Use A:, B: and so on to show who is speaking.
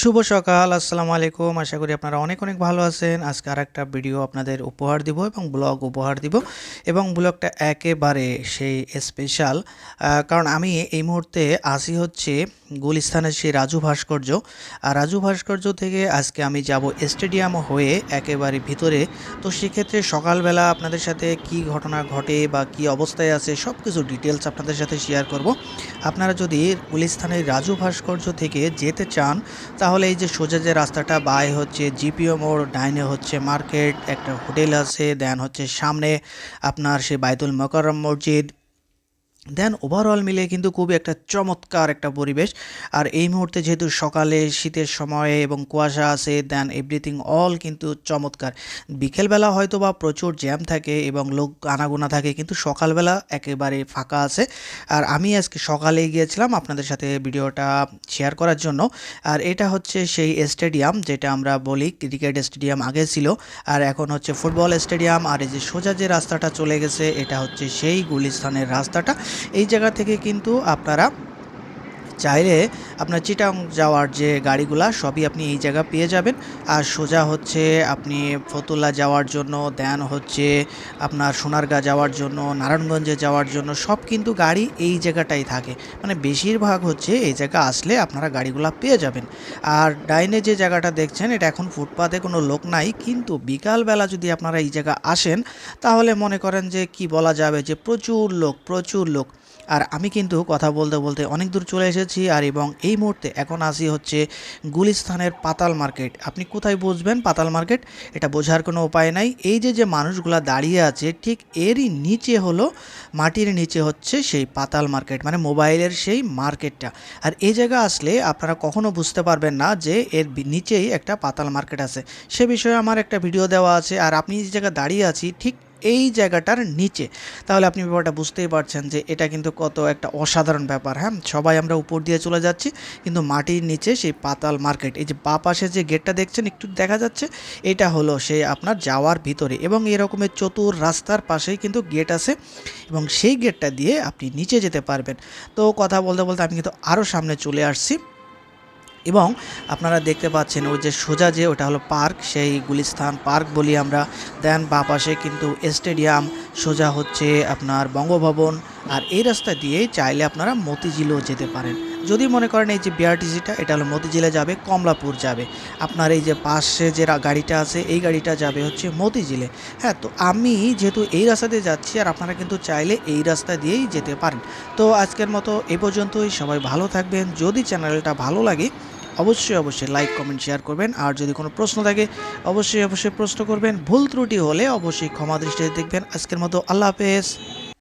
A: শুভ সকাল, আসসালামু আলাইকুম। আশা করি আপনারা অনেক অনেক ভালো আছেন। আজকে আর একটা ভিডিও আপনাদের উপহার দিব এবং ব্লগ উপহার দিব। এবং ব্লগটা একেবারে সেই স্পেশাল কারণ আমি এই মুহূর্তে আসি হচ্ছে গুলিস্তানের সেই রাজু ভাস্কর্য। আর রাজু ভাস্কর্য থেকে আজকে আমি যাব স্টেডিয়াম হয়ে একেবারে ভিতরে। তো সেক্ষেত্রে সকালবেলা আপনাদের সাথে কি ঘটনা ঘটে বা কি অবস্থায় আছে সব কিছু ডিটেলস আপনাদের সাথে শেয়ার করব। আপনারা যদি গুলিস্তানের রাজু ভাস্কর্য থেকে যেতে চান, তাহলে এই যে সোজা যে রাস্তাটা বাই হচ্ছে জিপিও মোড়, ডাইনে হচ্ছে মার্কেট, একটা হোটেল আছে, দেন হচ্ছে সামনে আপনার সেই বাইতুল মকরম মসজিদ দেন ওভারঅল মিলে কিন্তু খুবই একটা চমৎকার একটা পরিবেশ। আর এই মুহূর্তে যেহেতু সকালে শীতের সময়ে এবং কুয়াশা আছে দেন এভরিথিং অল কিন্তু চমৎকার। বিকেলবেলা হয়তো বা প্রচুর জ্যাম থাকে এবং লোক আনাগোনা থাকে, কিন্তু সকালবেলা একেবারে ফাঁকা আছে। আর আমি আজকে সকালে গিয়েছিলাম আপনাদের সাথে ভিডিওটা শেয়ার করার জন্য। আর এটা হচ্ছে সেই স্টেডিয়াম যেটা আমরা বলি ক্রিকেট স্টেডিয়াম আগে ছিল। আর এখন হচ্ছে ফুটবল স্টেডিয়াম আর এই যে সোজা যে রাস্তাটা চলে গেছে, এটা হচ্ছে সেই গুলিস্তানের রাস্তাটা। এই জায়গা থেকে কিন্তু আপনারা চাইলে আপনার চিটাং যাওয়ার যে গাড়িগুলা, সবই আপনি এই জায়গা পেয়ে যাবেন। আর সোজা হচ্ছে আপনি ফতুল্লা যাওয়ার জন্য, দেন হচ্ছে আপনার সোনারগাঁ যাওয়ার জন্য, নারায়ণগঞ্জে যাওয়ার জন্য, সব কিন্তু গাড়ি এই জায়গাটাই থাকে। মানে বেশিরভাগ হচ্ছে এই জায়গা আসলে আপনারা গাড়িগুলা পেয়ে যাবেন। আর ডাইনে যে জায়গাটা দেখছেন, এটা এখন ফুটপাতে কোনো লোক নাই, কিন্তু বিকালবেলা যদি আপনারা এই জায়গা আসেন, তাহলে মনে করেন যে কি বলা যাবে যে প্রচুর লোক প্রচুর লোক। আর আমি কিন্তু কথা বলতে বলতে অনেক দূর চলে এসেছি আর এবং এই মুহূর্তে এখন আসি হচ্ছে গুলিস্তানের পাতাল মার্কেট। আপনি কোথায় বুঝবেন পাতাল মার্কেট? এটা বোঝার কোনো উপায় নাই। এই যে যে মানুষগুলা দাঁড়িয়ে আছে, ঠিক এরই নিচে হলো, মাটির নিচে হচ্ছে সেই পাতাল মার্কেট মানে মোবাইলের সেই মার্কেটটা। আর এই জায়গা আসলে আপনারা কখনো বুঝতে পারবেন না যে এর নিচেই একটা পাতাল মার্কেট আছে। সে বিষয়ে আমার একটা ভিডিও দেওয়া আছে। আর আপনি যে জায়গায় দাঁড়িয়ে আছি, ঠিক এই জায়গাটার নিচে। তাহলে আপনি ব্যাপারটা বুঝতেই পারছেন যে এটা কিন্তু কত একটা অসাধারণ ব্যাপার হ্যাঁ? সবাই আমরা উপর দিয়ে চলে যাচ্ছি, কিন্তু মাটির নিচে সেই পাতাল মার্কেট, এই যে বা পাশে যে গেটটা দেখছেন, একটু দেখা যাচ্ছে, এটা হলো সেই আপনার যাওয়ার ভিতরে এবং এরকমের চতুর রাস্তার পাশেই কিন্তু গেট আছে এবং সেই গেটটা দিয়ে আপনি নিচে যেতে পারবেন। তো কথা বলতে বলতে আমি কিন্তু আরও সামনে চলে আসছি। এবং আপনারা দেখতে পাচ্ছেন ওই যে সোজা যে ওটা হলো পার্ক, সেই গুলিস্থান পার্ক বলি আমরা। দেন বা পাশে কিন্তু স্টেডিয়াম, সোজা হচ্ছে আপনার বঙ্গভবন। আর এই রাস্তা দিয়ে চাইলে আপনারা মতিঝিলও যেতে পারেন। যদি মনে করেন এই যে বিআরটিসিটা এটা হলো মতিঝিলে যাবে, কমলাপুর যাবে। আপনার এই যে পাশে যে গাড়িটা আছে, এই গাড়িটা যাবে হচ্ছে মতিঝিলে। হ্যাঁ তো আমি যেহেতু এই রাস্তা দিয়ে যাচ্ছি, আর আপনারা কিন্তু চাইলে এই রাস্তা দিয়েই যেতে পারেন। তো আজকের মতো এ পর্যন্তই। সবাই ভালো থাকবেন। যদি চ্যানেলটা ভালো লাগে, অবশ্যই অবশ্যই লাইক কমেন্ট শেয়ার করবেন। আর যদি কোনো প্রশ্ন থাকে, অবশ্যই অবশ্যই প্রশ্ন করবেন। ভুল ত্রুটি হলে অবশ্যই ক্ষমা দৃষ্টিতে দেখবেন। আজকের মতো আল্লাহ হাফেজ।